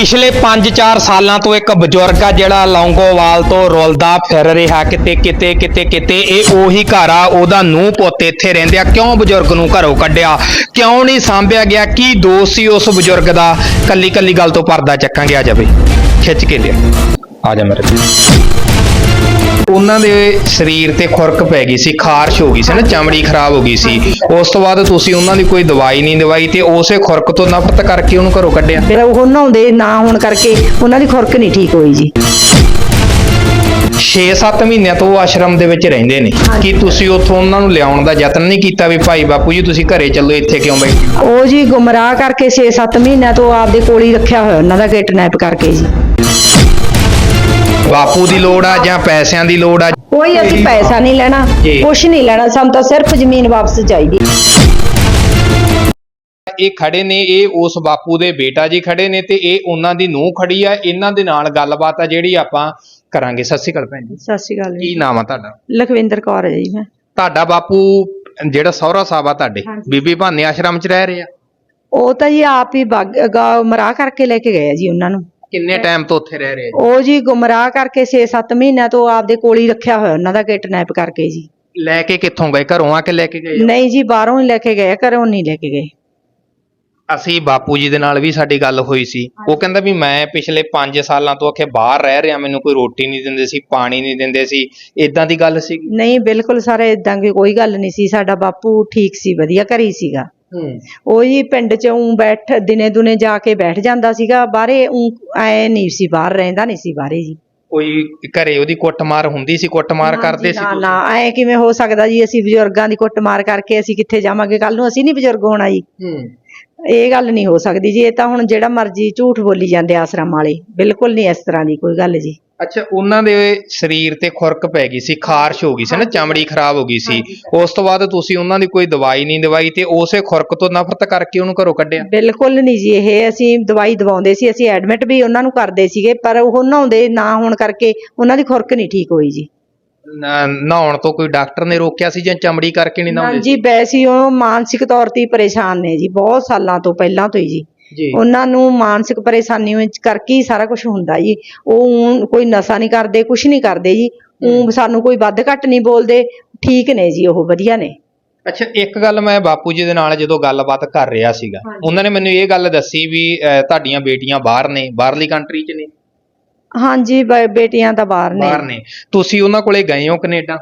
ਪਿਛਲੇ 5-4 ਸਾਲਾਂ ਤੋਂ ਇੱਕ ਬਜ਼ੁਰਗ ਆ ਜਿਹੜਾ ਲੌਂਗੋਵਾਲ ਤੋਂ ਰੁਲਦਾ ਫਿਰ ਰਿਹਾ ਕਿਤੇ ਕਿਤੇ ਕਿਤੇ ਕਿਤੇ। ਇਹ ਉਹੀ ਘਰ ਆ, ਉਹਦਾ ਨੂੰਹ ਪੁੱਤ ਇੱਥੇ ਰਹਿੰਦੇ ਆ। ਕਿਉਂ ਬਜ਼ੁਰਗ ਨੂੰ ਘਰੋਂ ਕੱਢਿਆ? ਕਿਉਂ ਨਹੀਂ ਸਾਂਭਿਆ ਗਿਆ? ਕੀ ਦੋਸ਼ ਸੀ ਉਸ ਬਜ਼ੁਰਗ ਦਾ? ਕੱਲੀ ਕੱਲੀ ਗੱਲ ਤੋਂ ਪਰਦਾ ਚੱਕਾਂਗੇ, ਆ ਜਾਵੇ। ਖਿੱਚ ਕੇ ਲਿਆ। ਆ ਜਾ ਮੇਰੇ। ਉਹਨਾਂ ਦੇ ਸਰੀਰ ਤੇ ਖੁਰਕ ਪੈ ਗਈ ਸੀ ਖਾਰਸ਼ ਹੋ ਗਈ ਸੀ ਨਾ ਚਮੜੀ ਖਰਾਬ ਹੋ ਗਈ ਸੀ। ਉਸ ਤੋਂ ਬਾਅਦ ਤੁਸੀਂ ਉਹਨਾਂ ਦੀ ਕੋਈ ਦਵਾਈ ਨਹੀਂ ਦਵਾਈ ਤੇ ਉਸੇ ਖੁਰਕ ਤੋਂ ਨਫ਼ਰਤ ਕਰਕੇ ਉਹਨੂੰ ਘਰੋਂ ਕੱਢਿਆ। ਫਿਰ ਉਹ ਨਹਾਉਂਦੇ ਨਾ ਹੋਣ ਕਰਕੇ ਉਹਨਾਂ ਦੀ ਖੁਰਕ ਨਹੀਂ ਠੀਕ ਹੋਈ ਜੀ। 6-7 ਮਹੀਨਿਆਂ ਤੋਂ ਉਹ ਆਸ਼ਰਮ ਦੇ ਵਿੱਚ ਰਹਿੰਦੇ ਨੇ। ਕੀ ਤੁਸੀਂ ਉੱਥੋਂ ਉਹਨਾਂ ਨੂੰ ਲਿਆਉਣ ਦਾ ਯਤਨ ਨਹੀਂ ਕੀਤਾ ਵੀ ਭਾਈ ਬਾਪੂ ਜੀ ਤੁਸੀਂ ਘਰੇ ਚੱਲੋ ਇੱਥੇ ਕਿਉਂ ਬੈਠੇ ਉਹ ਜੀ ਗੁੰਮਰਾਹ ਕਰਕੇ 6-7 ਮਹੀਨਿਆਂ ਤੋਂ ਆਪਦੇ ਕੋਲ ਹੀ ਰੱਖਿਆ ਹੋਇਆ ਉਹਨਾਂ ਦਾ ਕਿਡਨੈਪ ਕਰਕੇ ਜੀ। ਬਾਪੂ ਦੀ ਲੋੜ ਆ ਜਾਂ ਪੈਸਿਆਂ ਦੀ ਲੋੜ ਆ? ਕੋਈ ਅਸੀਂ ਪੈਸਾ ਨਹੀਂ ਲੈਣਾ ਜੀ। ਕੁਛ ਨਹੀਂ ਲੈਣਾ ਸਾਨੂੰ ਤਾਂ ਸਿਰਫ ਜ਼ਮੀਨ ਵਾਪਸ ਚਾਹੀਦੀ। ਇਹ ਖੜੇ ਨੇ ਇਹ ਉਸ ਬਾਪੂ ਦੇ ਬੇਟਾ ਜੀ ਖੜੇ ਨੇ ਤੇ ਇਹ ਉਹਨਾਂ ਦੀ ਨੂੰਹ ਖੜੀ ਆ। ਇਹਨਾਂ ਦੇ ਨਾਲ ਗੱਲਬਾਤ ਆ ਜਿਹੜੀ ਆਪਾਂ ਕਰਾਂਗੇ। ਸਤਿ ਸ਼੍ਰੀ ਅਕਾਲ ਭੈਣ ਜੀ। ਸਤਿ ਸ਼੍ਰੀ ਅਕਾਲ ਕੀ ਨਾਮ ਆ ਤੁਹਾਡਾ? ਲਖਵਿੰਦਰ ਕੌਰ ਹੈ ਜੀ ਮੈਂ। ਤੁਹਾਡਾ ਬਾਪੂ ਜਿਹੜਾ ਸਹੁਰਾ ਸਾਹਿਬ ਆ ਤੁਹਾਡੇ ਹਾਂਜੀ। ਬੀਬੀ ਭਾਨੇ ਆਸ਼ਰਮ 'ਚ ਰਹਿ ਰਹੇ? ਆ ਉਹ ਤਾਂ ਜੀ ਆਪ ਹੀ ਬਾਗ- ਗੁੰਮਰਾਹ ਕਰਕੇ ਲੈ ਕੇ ਗਏ ਆ ਜੀ ਉਹਨਾਂ ਨੂੰ। ਕਿੰਨੇ ਟਾਈਮ ਤੋਂ ਉੱਥੇ ਰਹਿ ਰਹੇ ਉਹ ਜੀ ਗੁੰਮਰਾਹ ਕਰਕੇ 6-7 ਮਹੀਨਿਆਂ ਤੋਂ ਆਪਦੇ ਕੋਲ ਹੀ ਰੱਖਿਆ ਹੋਇਆ ਉਹਨਾਂ ਦਾ ਕਿਡਨੈਪ ਕਰਕੇ ਜੀ। ਲੈ ਕੇ ਕਿੱਥੋਂ ਗਏ? ਘਰੋਂ ਆ ਕੇ ਲੈ ਕੇ ਗਏ? ਨਹੀਂ ਜੀ ਬਾਹਰੋਂ ਹੀ ਲੈ ਕੇ ਗਏ ਘਰੋਂ ਨਹੀਂ ਲੈ ਕੇ ਗਏ। ਅਸੀਂ ਬਾਪੂ ਜੀ ਦੇ ਨਾਲ ਵੀ ਸਾਡੀ ਗੱਲ ਹੋਈ ਸੀ। ਉਹ ਕਹਿੰਦਾ ਵੀ ਮੈਂ ਪਿਛਲੇ 5 ਸਾਲਾਂ ਤੋਂ ਆਖੇ ਬਾਹਰ ਰਹਿ ਰਿਹਾ ਮੈਨੂੰ ਕੋਈ ਰੋਟੀ ਨਹੀਂ ਦਿੰਦੇ ਸੀ ਪਾਣੀ ਨਹੀਂ ਦਿੰਦੇ ਸੀ ਇਦਾਂ ਦੀ ਗੱਲ ਸੀ? ਨਹੀਂ ਬਿਲਕੁਲ ਸਾਰੇ ਇਦਾਂ ਦੀ ਕੋਈ ਗੱਲ ਨਹੀਂ ਸੀ। ਸਾਡਾ ਬਾਪੂ ਠੀਕ ਸੀ ਵਧੀਆ ਘਰੇ ਸੀਗਾ। ਉਹ ਜੀ ਪਿੰਡ 'ਚ ਉਂ ਬੈਠ ਦਿਨੇ ਦੁਨੇ ਜਾ ਕੇ ਬੈਠ ਜਾਂਦਾ ਸੀਗਾ ਬਾਹਰੇ ਉਂ ਐ ਨਹੀਂ ਸੀ ਬਾਹਰ ਰਹਿੰਦਾ ਨਹੀਂ ਸੀ ਬਾਹਰੇ ਜੀ। ਕੋਈ ਘਰੇ ਉਹਦੀ ਕੁੱਟਮਾਰ ਹੁੰਦੀ ਸੀ ਕੁੱਟਮਾਰ ਕਰਦੇ ਸੀ ਨਾ ਨਾ ਐ ਕਿਵੇਂ ਹੋ ਸਕਦਾ ਜੀ ਅਸੀਂ ਬਜ਼ੁਰਗਾਂ ਦੀ ਕੁੱਟਮਾਰ ਕਰਕੇ ਅਸੀਂ ਕਿੱਥੇ ਜਾਵਾਂਗੇ? ਕੱਲ ਨੂੰ ਅਸੀਂ ਨਹੀਂ ਬਜ਼ੁਰਗ ਹੋਣਾ ਜੀ। ਹੂੰ। ਇਹ ਗੱਲ ਨਹੀਂ ਹੋ ਸਕਦੀ ਜੀ ਇਹ ਤਾਂ ਹੁਣ ਜਿਹੜਾ ਮਰਜ਼ੀ ਝੂਠ ਬੋਲੀ ਜਾਂਦੇ ਆਸਰਮ ਵਾਲੇ ਬਿਲਕੁਲ ਨਹੀਂ ਇਸ ਤਰ੍ਹਾਂ ਦੀ ਕੋਈ ਗੱਲ ਜੀ। ਅੱਛਾ ਉਹਨਾਂ ਦੇ ਸਰੀਰ ਤੇ ਖੁਰਕ ਪੈ ਗਈ ਸੀ ਖਾਰਸ਼ ਹੋ ਗਈ ਸੀ ਨਾ ਚਮੜੀ ਖਰਾਬ ਹੋ ਗਈ ਸੀ। ਉਸ ਤੋਂ ਬਾਅਦ ਤੁਸੀਂ ਉਹਨਾਂ ਦੀ ਕੋਈ ਦਵਾਈ ਨਹੀਂ ਦਵਾਈ ਤੇ ਉਸੇ ਖੁਰਕ ਤੋਂ ਨਫ਼ਰਤ ਕਰਕੇ ਉਹਨੂੰ ਘਰੋਂ ਕੱਢਿਆ? ਬਿਲਕੁਲ ਨਹੀਂ ਜੀ ਇਹ ਅਸੀਂ ਦਵਾਈ ਦਵਾਉਂਦੇ ਸੀ ਅਸੀਂ ਐਡਮਿਟ ਵੀ ਉਹਨਾਂ ਨੂੰ ਕਰਦੇ ਸੀਗੇ ਪਰ ਉਹ ਨਹਾਉਂਦੇ ਨਾ ਹੋਣ ਕਰਕੇ ਉਹਨਾਂ ਦੀ ਖੁਰਕ ਨਹੀਂ ਠੀਕ ਹੋਈ ਜੀ। ਨ- ਨਹਾਉਣ ਤੋਂ ਕੋਈ ਡਾਕਟਰ ਨੇ ਰੋਕਿਆ ਸੀ ਜਾਂ ਚਮੜੀ ਕਰਕੇ ਨਹੀਂ ਨਹਾਉਂਦੇ ਹਾਂਜੀ ਵੈਸੇ ਉਹ ਮਾਨਸਿਕ ਤੌਰ ਤੇ ਹੀ ਪਰੇਸ਼ਾਨ ਨੇ ਜੀ ਬਹੁਤ ਸਾਲਾਂ ਤੋਂ ਪਹਿਲਾਂ ਤੋਂ ਹੀ ਜੀ। ਉਹਨਾਂ ਨੂੰ ਮਾਨਸਿਕ ਪਰੇਸ਼ਾਨੀ ਵਿੱਚ ਕਰਕੇ ਹੀ ਸਾਰਾ ਕੁਝ ਹੁੰਦਾ ਜੀ। ਉਹ ਕੋਈ ਨਸ਼ਾ ਨਹੀਂ ਕਰਦੇ ਕੁਝ ਨਹੀਂ ਕਰਦੇ ਜੀ। ਉਹ ਸਾਨੂੰ ਕੋਈ ਵੱਧ ਘੱਟ ਨਹੀਂ ਬੋਲਦੇ ਠੀਕ ਨੇ ਜੀ ਉਹ ਵਧੀਆ ਨੇ। ਅੱਛਾ ਇੱਕ ਗੱਲ ਮੈਂ ਬਾਪੂ ਜੀ ਦੇ ਨਾਲ ਜਦੋਂ ਗੱਲਬਾਤ ਕਰ ਰਿਹਾ ਸੀਗਾ ਉਹਨਾਂ ਨੇ ਮੈਨੂੰ ਇਹ ਗੱਲ ਦੱਸੀ ਵੀ ਤੁਹਾਡੀਆਂ ਬੇਟੀਆਂ ਬਾਹਰ ਨੇ ਬਾਹਰਲੀ ਕੰਟਰੀ 'ਚ ਨੇ? ਹਾਂਜੀ ਬੇਟੀਆਂ ਤਾਂ ਬਾਹਰ ਨੇ। ਬਾਹਰ ਨੇ। ਤੁਸੀਂ ਉਹਨਾਂ ਕੋਲੇ ਗਏ ਹੋ ਕੈਨੇਡਾ?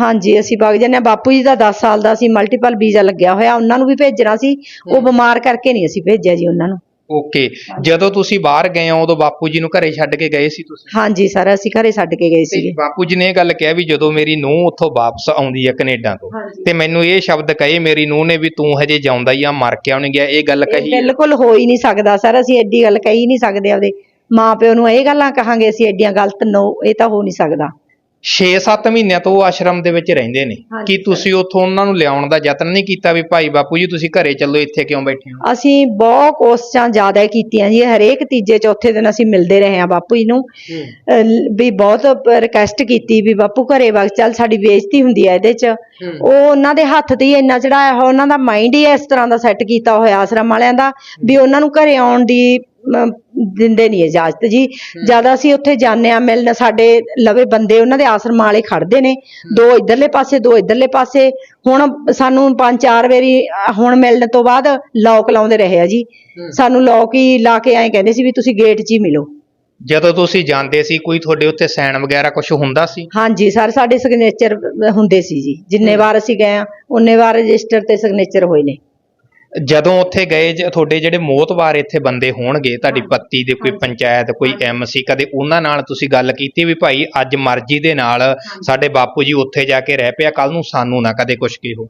ਹਾਂਜੀ ਅਸੀਂ ਵਗ ਜਾਂਦੇ ਹਾਂ। ਬਾਪੂ ਜੀ ਦਾ 10 ਸਾਲ ਦਾ ਸੀ ਮਲਟੀਪਲ ਵੀਜ਼ਾ ਲੱਗਿਆ ਹੋਇਆ। ਉਹਨਾਂ ਨੂੰ ਵੀ ਭੇਜਣਾ ਸੀ। ਉਹ ਬਿਮਾਰ ਕਰਕੇ ਨਹੀਂ ਅਸੀਂ ਭੇਜਿਆ ਜੀ ਉਹਨਾਂ ਨੂੰ। ਓਕੇ। ਜਦੋਂ ਤੁਸੀਂ ਬਾਹਰ ਗਏ ਹੋ ਉਦੋਂ ਬਾਪੂ ਜੀ ਨੂੰ ਘਰੇ ਛੱਡ ਕੇ ਗਏ ਸੀ ਤੁਸੀਂ? ਹਾਂਜੀ ਸਰ ਅਸੀਂ ਘਰੇ ਛੱਡ ਕੇ ਗਏ ਤੇ ਸੀਗੇ। ਬਾਪੂ ਜੀ ਨੇ ਇਹ ਗੱਲ ਕਿਹਾ ਵੀ ਜਦੋਂ ਮੇਰੀ ਨੂੰਹ ਉੱਥੋਂ ਵਾਪਸ ਆਉਂਦੀ ਹੈ ਕੈਨੇਡਾ ਤੋਂ ਹਾਂਜੀ। ਤੇ ਮੈਨੂੰ ਇਹ ਸ਼ਬਦ ਕਹੇ ਮੇਰੀ ਨੂੰਹ ਨੇ ਵੀ ਤੂੰ ਹਜੇ ਜਾਉਂਦਾ ਹੀ ਆ ਮਰ ਕੇ ਆਉਣ ਗਿਆ ਇਹ ਗੱਲ ਕਹੀ? ਬਿਲਕੁਲ ਹੋ ਹੀ ਨਹੀਂ ਸਕਦਾ ਸਰ। ਅਸੀਂ ਐਡੀ ਗੱਲ ਕਹੀ ਨਹੀਂ ਸਕਦੇ ਆਪਦੇ। ਮਾਂ ਪਿਓ ਨੂੰ ਇਹ ਗੱਲਾਂ ਕਹਾਂਗੇ ਅਸੀਂ ਐਡੀਆਂ ਗਲਤ ਨੋ ਇਹ ਤਾਂ ਹੋ ਨਹੀਂ ਸਕਦਾ। 6-7 ਮਹੀਨਿਆਂ ਤੋਂ ਉਹ ਆਸ਼ਰਮ ਦੇ ਵਿੱਚ ਰਹਿੰਦੇ ਨੇ। ਹਾਂਜੀ ਕੀ ਤੁਸੀਂ ਉੱਥੋਂ ਉਹਨਾਂ ਨੂੰ ਲਿਆਉਣ ਦਾ ਯਤਨ ਨਹੀਂ ਕੀਤਾ ਵੀ ਭਾਈ ਬਾਪੂ ਜੀ ਤੁਸੀਂ ਘਰੇ ਚੱਲੋ ਇੱਥੇ ਕਿਉਂ ਬੈਠੇ ਹੋ? ਅਸੀਂ ਬਹੁਤ ਕੋਸ਼ਿਸ਼ਾਂ ਜ਼ਿਆਦਾ ਕੀਤੀਆਂ ਜੀ। ਹਰੇਕ ਤੀਜੇ ਚੌਥੇ ਦਿਨ ਅਸੀਂ ਮਿਲਦੇ ਰਹੇ ਹਾਂ ਬਾਪੂ ਜੀ ਨੂੰ। ਅਹ ਵੀ ਬਹੁਤ ਰਿਕਵੈਸਟ ਕੀਤੀ ਵੀ ਬਾਪੂ ਘਰੇ ਵਗ ਚੱਲ ਸਾਡੀ ਬੇਇੱਜ਼ਤੀ ਹੁੰਦੀ ਹੈ ਇਹਦੇ 'ਚ। ਉਹ ਉਹਨਾਂ ਦੇ ਹੱਥ ਤੇ ਹੀ ਇੰਨਾ ਚੜਾਇਆ ਹੋਇਆ ਉਹਨਾਂ ਦਾ ਮਾਈਂਡ ਹੀ ਇਸ ਤਰ੍ਹਾਂ ਦਾ ਸੈੱਟ ਕੀਤਾ ਹੋਇਆ ਆਸ਼ਰਮ ਵਾਲਿਆਂ ਦਾ ਵੀ ਉਹਨਾਂ ਨੂੰ ਘਰੇ ਆਉਣ ਦੀ ਦਿੰਦੇ ਨਹੀਂ ਇਜਾਜ਼ਤ ਜੀ। ਜ਼ਿਆਦਾ ਅਸੀਂ ਉੱਥੇ ਜਾਂਦੇ ਆ ਮਿਲਣ ਸਾਡੇ ਲਵੇ ਬੰਦੇ ਉਹਨਾਂ ਦੇ ਆਸ਼ਰਮ ਵਾਲੇ ਖੜਦੇ ਨੇ। ਦੋ ਇਧਰਲੇ ਪਾਸੇ ਦੋ ਇਧਰਲੇ ਪਾਸੇ। ਹੁਣ ਸਾਨੂੰ ਪੰਜ ਚਾਰ ਵਾਰੀ ਹੁਣ ਮਿਲਣ ਤੋਂ ਬਾਅਦ ਲੋਕ ਲਾਉਂਦੇ ਰਹੇ ਆ ਜੀ। ਸਾਨੂੰ ਲੋਕ ਹੀ ਲਾ ਕੇ ਐਂ ਕਹਿੰਦੇ ਸੀ ਵੀ ਤੁਸੀਂ ਗੇਟ 'ਚ ਹੀ ਮਿਲੋ। ਜਦੋਂ ਤੁਸੀਂ ਜਾਂਦੇ ਸੀ ਕੋਈ ਤੁਹਾਡੇ ਉੱਤੇ ਸਾਈਨ ਵਗੈਰਾ ਕੁਝ ਹੁੰਦਾ ਸੀ? ਹਾਂਜੀ ਸਰ ਸਾਡੇ ਸਿਗਨੇਚਰ ਹੁੰਦੇ ਸੀ ਜੀ। ਜਿੰਨੇ ਵਾਰ ਅਸੀਂ ਗਏ ਆ ਉਨੇ ਵਾਰ ਰਜਿਸਟਰ ਤੇ ਸਿਗਨੇਚਰ ਹੋਏ ਨੇ। ਜਦੋਂ ਉੱਥੇ ਗਏ ਜ- ਤੁਹਾਡੇ ਜਿਹੜੇ ਮੋਤਬਾਰ ਇੱਥੇ ਬੰਦੇ ਹੋਣਗੇ ਤੁਹਾਡੀ ਪੱਤੀ ਦੇ ਕੋਈ ਪੰਚਾਇਤ ਕੋਈ ਐਮਸੀ ਕਦੇ ਉਹਨਾਂ ਨਾਲ ਤੁਸੀਂ ਗੱਲ ਕੀਤੀ ਵੀ ਭਾਈ ਅੱਜ ਮਰਜ਼ੀ ਦੇ ਨਾਲ ਸਾਡੇ ਬਾਪੂ ਜੀ ਉੱਥੇ ਜਾ ਕੇ ਰਹਿ ਪਿਆ ਕੱਲ ਨੂੰ ਸਾਨੂੰ ਨਾ ਕਦੇ ਕੁਝ ਕਿਹੋ।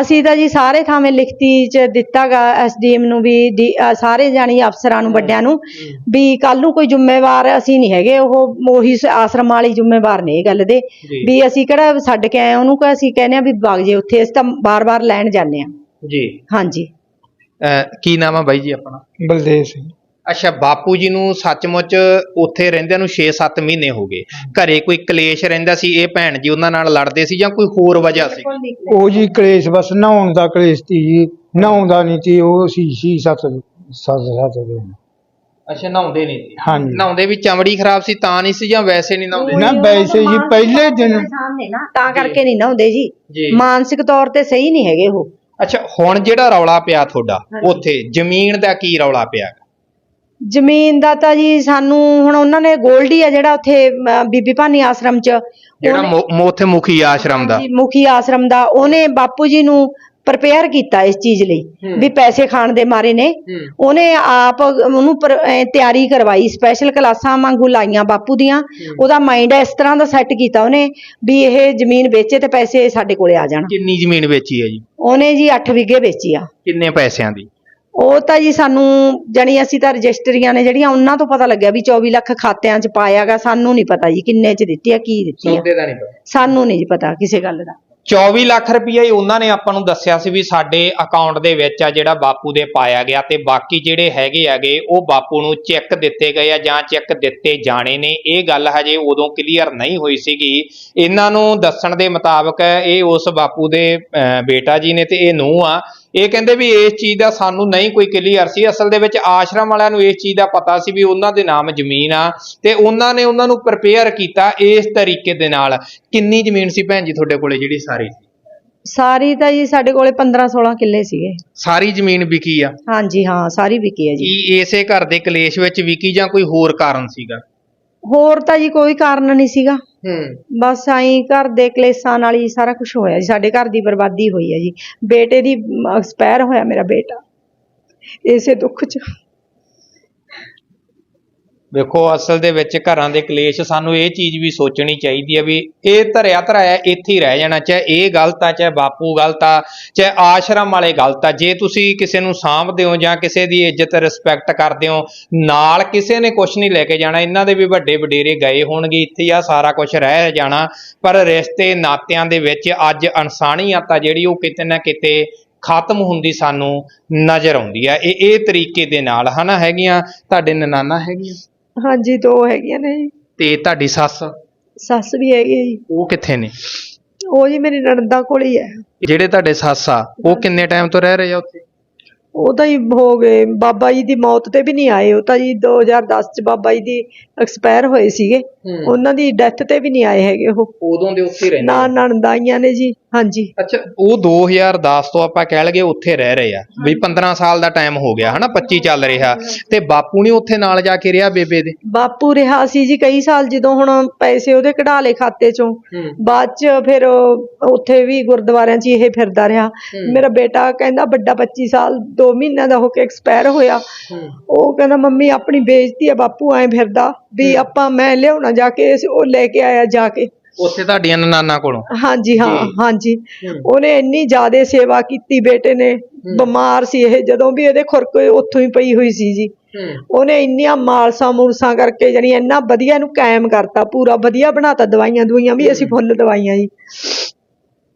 ਅਸੀਂ ਤਾਂ ਜੀ ਸਾਰੇ ਥਾਵੇਂ ਲਿਖਤੀ ਚ ਦਿੱਤਾਗਾ ਐਸਡੀਐਮ ਨੂੰ ਵੀ ਡੀ- ਅਹ ਸਾਰੇ ਜਾਣੀ ਅਫਸਰਾਂ ਨੂੰ ਵੱਡਿਆਂ ਨੂੰ ਵੀ ਕੱਲ ਨੂੰ ਕੋਈ ਜ਼ਿੰਮੇਵਾਰ ਅਸੀਂ ਨਹੀਂ ਹੈਗੇ ਉਹ ਉਹੀ ਸ- ਆਸ਼ਰਮ ਵਾਲੀ ਜ਼ਿੰਮੇਵਾਰ ਨੇ ਇਹ ਗੱਲ ਦੇ ਜੀ। ਵੀ ਅਸੀਂ ਕਿਹੜਾ ਛੱਡ ਕੇ ਆਏ ਉਹਨੂੰ ਕਿ ਅਸੀਂ ਕਹਿੰਦੇ ਆ ਵੀ ਵਗ ਜੇ ਉੱਥੇ ਅਸੀਂ ਤਾਂ ਬਾਰ-ਬਾਰ ਲੈਣ ਜਾਂਦੇ ਆ। ਜੀ। ਹਾਂਜੀ। ਕੀ ਨਾਮ ਆ ਬਾਈ ਜੀ ਆਪਣਾ? ਬਲਦੇਵ ਸਿੰਘ। ਅੱਛਾ ਬਾਪੂ ਜੀ ਨੂੰ ਸੱਚਮੁੱਚ ਉੱਥੇ ਰਹਿੰਦਿਆਂ ਨੂੰ 6-7 ਮਹੀਨੇ ਹੋ ਗਏ। ਘਰੇ ਕੋਈ ਕਲੇਸ਼ ਰਹਿੰਦਾ ਸੀ ਇਹ ਭੈਣ ਜੀ ਉਹਨਾਂ ਨਾਲ ਲੜਦੇ ਸੀ ਜਾਂ ਕੋਈ ਹੋਰ ਵਜ੍ਹਾ ਸੀ? ਉਹ ਜੀ ਕਲੇਸ਼ ਬਸ ਨਹਾਉਣ ਦਾ ਕਲੇਸ਼ ਤੀ ਜੀ। ਨਹਾਉਂਦਾ ਨਹੀਂ ਤੀ ਉਹ ਸੀ ਸੀ ਸੱਤ ਸੱਤ ਸੱਤ ਦਿਨ। ਅੱਛਾ ਨਹਾਉਂਦੇ ਨਹੀਂ ਸੀ। ਹਾਂਜੀ। ਨਹਾਉਂਦੇ ਵੀ ਚਮੜੀ ਖਰਾਬ ਸੀ ਤਾਂ ਨਹੀਂ ਸੀ ਜਾਂ ਵੈਸੇ ਨਹੀਂ ਨਹਾਉਂਦੇ? ਨਾ ਵੈਸੇ ਜੀ ਪਹਿਲੇ ਦਿਨ। ਸਾਹਮਣੇ ਨਾ। ਤਾਂ ਕਰਕੇ ਨਹੀਂ ਨਾ ਹੁੰਦੇ ਜੀ। ਜੀ। ਮਾਨਸਿਕ ਤੌਰ ਤੇ ਸਹੀ ਨਹੀਂ ਹੈਗੇ ਉਹ। ਅੱਛਾ ਹੁਣ ਜਿਹੜਾ ਰੌਲਾ ਪਿਆ ਤੁਹਾਡਾ ਉੱਥੇ ਜ਼ਮੀਨ ਦਾ ਕੀ ਰੌਲਾ ਪਿਆ ਜ਼ਮੀਨ ਦਾ ਤਾਂ ਜੀ ਸਾਨੂੰ ਹੁਣ ਉਹਨਾਂ ਨੇ ਗੋਲਡੀ ਆ ਜਿਹੜਾ ਉੱਥੇ ਅਮ, ਬੀਬੀ ਭਾਨੀ ਆਸ਼ਰਮ ਚ। ਜਿਹੜਾ ਮੋ- ਮੋ- ਉੱਥੇ ਮੁਖੀ ਆਸ਼ਰਮ ਦਾ। ਜੀ, ਮੁਖੀ ਆਸ਼ਰਮ ਦਾ। ਉਹਨੇ ਬਾਪੂ ਜੀ ਨੂੰ ਪ੍ਰਪੇਅਰ ਕੀਤਾ ਇਸ ਚੀਜ਼ ਲਈ। ਵੀ ਪੈਸੇ ਖਾਣ ਦੇ ਮਾਰੇ ਨੇ। ਉਹਨੇ ਆਪ ਉਹਨੂੰ ਤਿਆਰੀ ਕਰਵਾਈ ਸਪੈਸ਼ਲ ਕਲਾਸਾਂ ਵਾਂਗੂ ਲਾਈਆਂ ਬਾਪੂ ਦੀਆਂ। ਉਹਦਾ ਮਾਈਂਡ ਇਸ ਤਰ੍ਹਾਂ ਦਾ ਸੈੱਟ ਕੀਤਾ ਉਹਨੇ ਵੀ ਇਹ ਜ਼ਮੀਨ ਵੇਚੇ ਤੇ ਪੈਸੇ ਸਾਡੇ ਕੋਲੇ ਆ ਜਾਣ। ਕਿੰਨੀ ਜ਼ਮੀਨ ਵੇਚੀ ਹੈ ਜੀ? ਉਹਨੇ ਜੀ 8 ਵਿਗੇ ਵੇਚੀ ਆ। ਕਿੰਨੇ ਪੈਸਿਆਂ ਦੀ? ਉਹ ਤਾਂ ਜੀ ਸਾਨੂੰ ਜਾਣੀ ਅਸੀਂ ਤਾਂ ਰਜਿਸਟਰੀਆਂ ਨੇ ਜਿਹੜੀਆਂ ਉਹਨਾਂ ਤੋਂ ਪਤਾ ਲੱਗਿਆ ਵੀ 24 ਲੱਖ ਖਾਤਿਆਂ 'ਚ ਪਾਇਆਗਾ ਸਾਨੂੰ ਨਹੀਂ ਪਤਾ ਜੀ ਕਿੰਨੇ 'ਚ ਦਿੱਤੀ ਆ ਕੀ ਦਿੱਤੀ ਆ। ਸਾਨੂੰ ਨਹੀਂ ਜੀ ਪਤਾ ਕਿਸੇ ਗੱਲ ਦਾ। 24 ਲੱਖ ਰੁਪਈਆ ਹੀ ਉਹਨਾਂ ਨੇ ਆਪਾਂ ਨੂੰ ਦੱਸਿਆ ਸੀ ਵੀ ਸਾਡੇ ਅਕਾਊਂਟ ਦੇ ਵਿੱਚ ਆ ਜਿਹੜਾ ਬਾਪੂ ਦੇ ਪਾਇਆ ਗਿਆ ਤੇ ਬਾਕੀ ਜਿਹੜੇ ਹੈਗੇ ਹੈਗੇ ਉਹ ਬਾਪੂ ਨੂੰ ਚੈੱਕ ਦਿੱਤੇ ਗਏ ਆ ਜਾਂ ਚੈੱਕ ਦਿੱਤੇ ਜਾਣੇ ਨੇ। ਇਹ ਗੱਲ ਹਜੇ ਉਦੋਂ ਕਲੀਅਰ ਨਹੀਂ ਹੋਈ ਸੀਗੀ। ਇਹਨਾਂ ਨੂੰ ਦੱਸਣ ਦੇ ਮੁਤਾਬਕ ਇਹ ਉਸ ਬਾਪੂ ਦੇ ਅਹ, ਬੇਟਾ ਜੀ ਨੇ ਤੇ ਇਹ ਨੂੰ ਆ। ਇਹ ਕਹਿੰਦੇ ਵੀ ਇਸ ਚੀਜ਼ ਦਾ ਸਾਨੂੰ ਨਹੀਂ ਕੋਈ ਕਲੀਅਰ ਸੀ ਅਸਲ ਦੇ ਵਿੱਚ ਆਸ਼ਰਮ ਵਾਲਿਆਂ ਨੂੰ ਇਸ ਚੀਜ਼ ਦਾ ਪਤਾ ਸੀ ਵੀ ਉਹਨਾਂ ਦੇ ਨਾਮ ਜ਼ਮੀਨ ਆ ਤੇ ਉਹਨਾਂ ਨੇ ਉਹਨਾਂ ਨੂੰ ਪ੍ਰਪੇਅਰ ਕੀਤਾ ਇਸ ਤਰੀਕੇ ਦੇ ਨਾਲ। ਕਿੰਨੀ ਜ਼ਮੀਨ ਸੀ ਭੈਣ ਜੀ ਤੁਹਾਡੇ ਕੋਲੇ ਜਿਹੜੀ ਸਾਰੀ? ਸਾਰੀ ਤਾਂ ਜੀ ਸਾਡੇ ਕੋਲੇ 15 16 ਕਿੱਲੇ ਸੀਗੇ। ਸਾਰੀ ਜ਼ਮੀਨ ਵਿਕੀ ਆ? ਹਾਂਜੀ ਹਾਂ ਸਾਰੀ ਵਿਕੀ ਹੈ ਜੀ। ਕੀ ਇਸੇ ਘਰ ਦੇ ਕਲੇਸ਼ ਵਿੱਚ ਵਿਕੀ ਜਾਂ ਕੋਈ ਹੋਰ ਕਾਰਨ ਸੀਗਾ? ਹੋਰ ਤਾਂ ਜੀ ਕੋਈ ਕਾਰਨ ਨਹੀਂ ਸੀਗਾ। ਹੂੰ। ਬਸ ਆਈ ਘਰ ਦੇ ਕਲੇਸ਼ਾਂ ਨਾਲ ਹੀ ਸਾਰਾ ਕੁਝ ਹੋਇਆ ਜੀ। ਸਾਡੇ ਘਰ ਦੀ ਬਰਬਾਦੀ ਹੋਈ ਹੈ ਜੀ। ਬੇਟੇ ਦੀ ਐਕਸਪਾਇਰ ਹੋਇਆ ਮੇਰਾ ਬੇਟਾ। ਇਸੇ ਦੁੱਖ 'ਚ। ਵੇਖੋ ਅਸਲ ਦੇ ਵਿੱਚ ਘਰਾਂ ਦੇ ਕਲੇਸ਼ ਸਾਨੂੰ ਇਹ ਚੀਜ਼ ਵੀ ਸੋਚਣੀ ਚਾਹੀਦੀ ਹੈ ਵੀ ਇਹ ਧਰਿਆ ਧਰਾਇਆ ਇੱਥੇ ਹੀ ਰਹਿ ਜਾਣਾ, ਚਾਹੇ ਇਹ ਗਲਤ ਆ, ਚਾਹੇ ਬਾਪੂ ਗਲਤ ਆ, ਚਾਹੇ ਆਸ਼ਰਮ ਵਾਲੇ ਗਲਤ ਆ। ਜੇ ਤੁਸੀਂ ਕਿਸੇ ਨੂੰ ਸਾਂਭਦੇ ਹੋ ਜਾਂ ਕਿਸੇ ਦੀ ਇੱਜ਼ਤ ਰਿਸਪੈਕਟ ਕਰਦੇ ਹੋ, ਨਾਲ ਕਿਸੇ ਨੇ ਕੁਝ ਨਹੀਂ ਲੈ ਕੇ ਜਾਣਾ, ਇਹਨਾਂ ਦੇ ਵੀ ਵੱਡੇ ਵਡੇਰੇ ਗਏ ਹੋਣਗੇ, ਇੱਥੇ ਹੀ ਆ, ਸਾਰਾ ਕੁਝ ਰਹਿ ਜਾਣਾ। ਪਰ ਰਿਸ਼ਤੇ ਨਾਤਿਆਂ ਦੇ ਵਿੱਚ ਅੱਜ ਇਨਸਾਨੀਅਤ ਆ ਜਿਹੜੀ ਉਹ ਕਿਤੇ ਨਾ ਕਿਤੇ ਖਤਮ ਹੁੰਦੀ ਸਾਨੂੰ ਨਜ਼ਰ ਆਉਂਦੀ ਆ। ਇਹ ਇਹ ਤਰੀਕੇ ਦੇ ਨਾਲ, ਹਨਾ, ਹੈਗੀਆਂ? ਤੁਹਾਡੇ ਨਨਾਨਾ ਹੈਗੀਆਂ? ਹਾਂਜੀ ਦੋ ਹੈਗੀਆਂ ਨੇ ਜੀ। ਤੇ ਤੁਹਾਡੀ ਸੱਸ? ਸੱਸ ਵੀ ਹੈਗੀ ਹੈ ਜੀ। ਉਹ ਕਿੱਥੇ ਨੇ? ਉਹ ਜੀ ਮੇਰੀ ਨਣਦਾਂ ਕੋਲ ਹੀ ਹੈ। ਜਿਹੜੇ ਤੁਹਾਡੇ ਸੱਸ ਆ ਉਹ ਕਿੰਨੇ ਟਾਈਮ ਤੋਂ ਰਹਿ ਰਹੇ ਆ ਉੱਥੇ? ਉਹ ਤਾਂ ਜੀ ਹੋ ਗਏ। ਬਾਬਾ ਜੀ ਦੀ ਮੌਤ ਤੇ ਵੀ ਨਹੀਂ ਆਏ। ਉਹ ਤਾਂ ਜੀ 2010 ਚ ਬਾਬਾ ਜੀ ਦੀ ਐਕਸਪਾਇਰ ਹੋਏ ਸੀਗੇ। ਉਹਨਾਂ ਦੀ ਡੈਥ ਤੇ ਵੀ ਨਹੀਂ ਆਏ ਹੈਗੇ ਉਹ। ਉਦੋਂ ਦੇ ਉੱਥੇ ਰਹਿੰਦੇ ਨਾ ਆ। ਨਣਦਾਈਆਂ ਨੇ ਜੀ। ਹਾਂਜੀ। ਅੱਛਾ ਉਹ 2010 ਤੋਂ ਆਪਾਂ ਕਹਿ ਲਗੇ ਉੱਥੇ ਰਹਿ ਰਹੇ ਆ। ਵੀ 15 ਸਾਲ ਦਾ ਟਾਈਮ ਹੋ ਗਿਆ ਹਨਾ? 25 ਚੱਲ ਰਿਹਾ। ਤੇ ਬਾਪੂ ਨੇ ਉੱਥੇ ਨਾਲ ਜਾ ਕੇ ਰਿਹਾ ਬੇਬੇ ਦੇ? ਬਾਪੂ ਰਿਹਾ ਸੀ ਜੀ ਕਈ ਸਾਲ ਜਦੋਂ ਹੁਣ ਪੈਸੇ ਉਹਦੇ ਕਢਾ ਲਏ ਖਾਤੇ ਚੋਂ। ਬਾਅਦ ਚ ਫਿਰ ਉਹ ਉੱਥੇ ਵੀ ਗੁਰਦੁਆਰਿਆਂ 'ਚ ਹੀ ਇਹ ਫਿਰਦਾ ਰਿਹਾ। ਮੇਰਾ ਬੇਟਾ ਕਹਿੰਦਾ ਵੱਡਾ 25 ਸਾਲ 2 ਮਹੀਨਿਆਂ ਦਾ ਹੋ ਕੇ ਐਕਸਪਾਇਰ ਹੋਇਆ। ਉਹ ਕਹਿੰਦਾ ਮੰਮੀ ਆਪਣੀ ਬੇਇੱਜ਼ਤੀ ਆ ਬਾਪੂ ਐ ਫਿਰਦਾ ਵੀ ਆਪਾਂ ਮੈਂ ਲਿਆਉਣਾ ਜਾ ਕੇ ਉਹ ਲੈ ਕੇ ਆਇਆ ਜਾ ਕੇ। ਉੱਥੇ ਤੁਹਾਡੀਆਂ ਨਨਾਨਾ ਕੋਲੋਂ? ਹਾਂਜੀ ਹਾਂ। ਹਾਂਜੀ। ਉਹਨੇ ਇੰਨੀ ਜ਼ਿਆਦਾ ਸੇਵਾ ਕੀਤੀ ਬੇਟੇ ਨੇ। ਬਿਮਾਰ ਸੀ ਇਹ ਜਦੋਂ ਵੀ ਇਹਦੇ ਖੁਰਕ ਉੱਥੋਂ ਹੀ ਪਈ ਹੋਈ ਸੀ ਜੀ। ਉਹਨੇ ਇੰਨੀਆਂ ਮਾਲਸਾਂ ਮੂਲਸਾਂ ਕਰਕੇ ਜਾਨੀ ਇੰਨਾ ਵਧੀਆ ਇਹਨੂੰ ਕਾਇਮ ਕਰਤਾ ਪੂਰਾ ਵਧੀਆ ਬਣਾਤਾ ਦਵਾਈਆਂ ਦਵਾਈਆਂ ਵੀ ਅਸੀਂ ਫੁੱਲ ਦਵਾਈਆਂ ਜੀ।